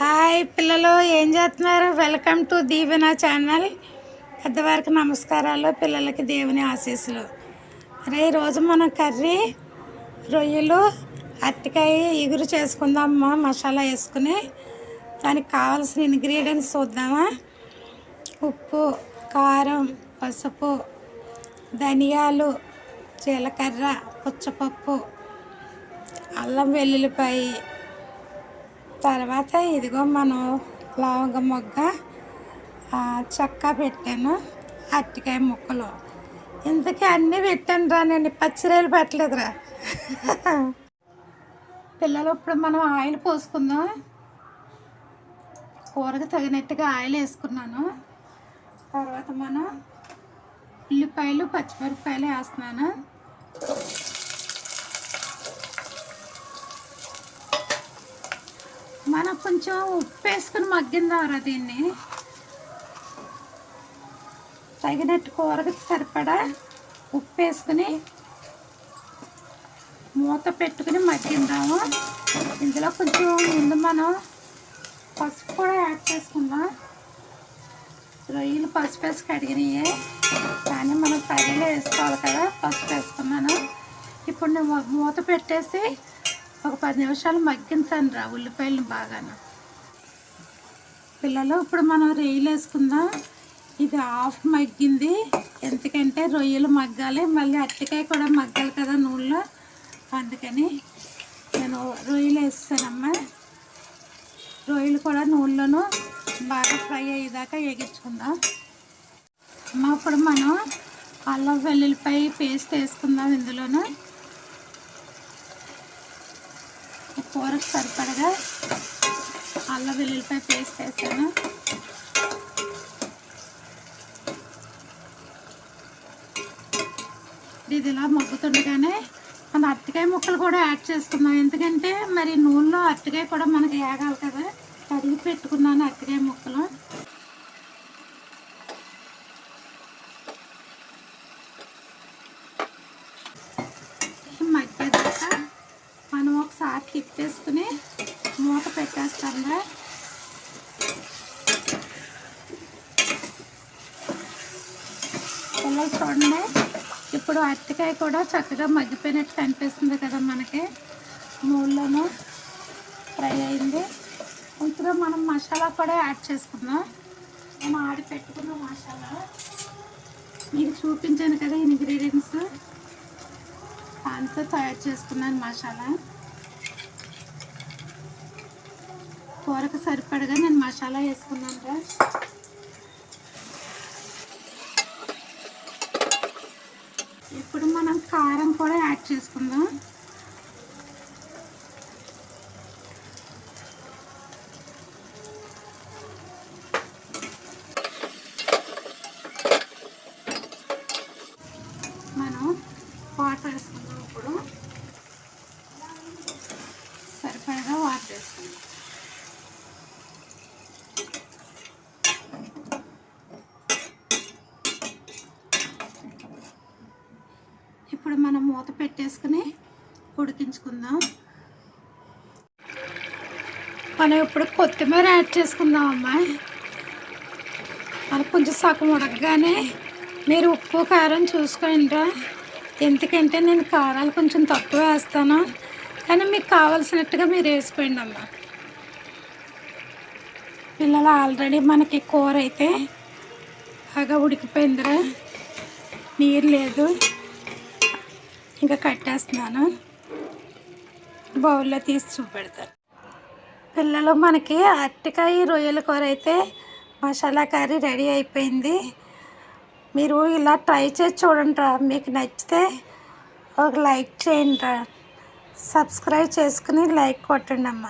Hi పిల్లలు ఏం చేస్తున్నారు? వెల్కమ్ టు దీవెన ఛానల్ పెద్దవారికి నమస్కారాలు పిల్లలకి దేవుని ఆశీస్సులు. అరే ఈరోజు మనం కర్రీ రొయ్యలు అరటికాయ ఇగురు చేసుకుందామా మసాలా వేసుకుని. దానికి కావాల్సిన ఇంగ్రీడియంట్స్ చూద్దామా? ఉప్పు కారం పసుపు ధనియాలు జీలకర్ర పుచ్చపప్పు అల్లం వెల్లుల్లిపాయ తర్వాత ఇదిగో మనం లవంగ మొగ్గ ఆ, చెక్క పెట్టాను అరటికాయ ముక్కలు. ఇంతకీ అన్నీ పెట్టాను రా నేను పచ్చిరాయలు పెట్టలేదురా. పిల్లలు ఇప్పుడు మనం ఆయిల్ పోసుకుందాం. కూరకు తగినట్టుగా ఆయిల్ వేసుకున్నాను. తర్వాత మనం ఉల్లిపాయలు పచ్చిమిరపకాయలు వేస్తున్నాను. మనం కొంచెం ఉప్పు వేసుకుని మగ్గిందారా దీన్ని? తగినట్టు కూరకు సరిపడా ఉప్పు వేసుకుని మూత పెట్టుకుని మగ్గిందాము. ఇందులో కొంచెం ముందు మనం పసుపు కూడా యాడ్ చేసుకుందాం. రొయ్యలు పసుపు వేసి కడిగినాయి. కానీ మనం కర్రీలో వేసుకోవాలి కదా పసుపు వేసుకున్నాను. ఇప్పుడు నేను మూత పెట్టేసి ఒక పది నిమిషాలు మగ్గించాను రా ఉల్లిపాయలు బాగాను. పిల్లలు ఇప్పుడు మనం రొయ్యలు వేసుకుందాం. ఇది హాఫ్ మగ్గింది. ఎందుకంటే రొయ్యలు మగ్గాలి మళ్ళీ అరటికాయ కూడా మగ్గాలి కదా నూనెలో. అందుకని నేను రొయ్యలు వేస్తానమ్మా. రొయ్యలు కూడా నూనెలోను బాగా ఫ్రై అయ్యేదాకా వేగించుకుందాం. అమ్మ ఇప్పుడు మనం అల్లం వెల్లుల్లిపాయ పేస్ట్ వేసుకుందాం ఇందులోను. ఈ కూరకు సరిపడగా అల్లం వెల్లుల్లిపాయ పేస్ట్ వేసాను. ఇది ఇలా మగ్గుతుండగానే మన అరటికాయ ముక్కలు కూడా యాడ్ చేసుకున్నాం ఎందుకంటే మరి నూనెలో అరటికాయ కూడా మనకి వేగాలి కదా. కడిగి పెట్టుకున్నాను అరటికాయ ముక్కలు ఈ మగ్గేదాకా మనం ఒకసారి తిప్పేసుకుని మూత పెట్టేస్తాను పిల్లలు చూడండి ఇప్పుడు అరటికాయ కూడా చక్కగా మగ్గిపోయినట్టు కనిపిస్తుంది కదా మనకి. మూల్లోనూ ఫ్రై అయింది. ఇందులో మనం మసాలా కూడా యాడ్ చేసుకుందాం. నేను ఆడి పెట్టుకున్న మసాలా. మీకు చూపించాను కదా ఇంగ్రీడియంట్స్ దాంతో తయారు చేసుకున్నాను మసాలా. కూరకు సరిపడగా నేను మసాలా వేసుకున్నాను రా. ఇప్పుడు మనం కారం కూడా యాడ్ చేసుకుందాం. మనం వాటర్ వేసుకుందాం ఇప్పుడు సరిపడగా వాటర్ వేసుకుందాం ఇప్పుడు మనం మూత పెట్టేసుకుని ఉడికించుకుందాం. మనం ఇప్పుడు కొత్తిమీర యాడ్ చేసుకుందాం అమ్మాయి మనకు కొంచెం సగం ఉడకగానే మీరు ఉప్పు కారం చూసుకోండి ఎందుకంటే నేను కారాలు కొంచెం తక్కువ వేస్తాను. కానీ మీకు కావాల్సినట్టుగా మీరు వేసుకోండి అమ్మ. పిల్లలు ఆల్రెడీ మనకి కూర అయితే బాగా ఉడికిపోయిందిరా. నీరు లేదు. ఇంకా కట్టేస్తున్నాను. బౌల్లో తీసి చూపెడతాను పిల్లలు మనకి అరటికాయ రొయ్యల కూర అయితే మసాలా కర్రీ రెడీ అయిపోయింది. మీరు ఇలా ట్రై చేసి చూడండిరా మీకు నచ్చితే ఒక లైక్ చేయండి సబ్స్క్రైబ్ చేసుకుని లైక్ కొట్టండి అమ్మ.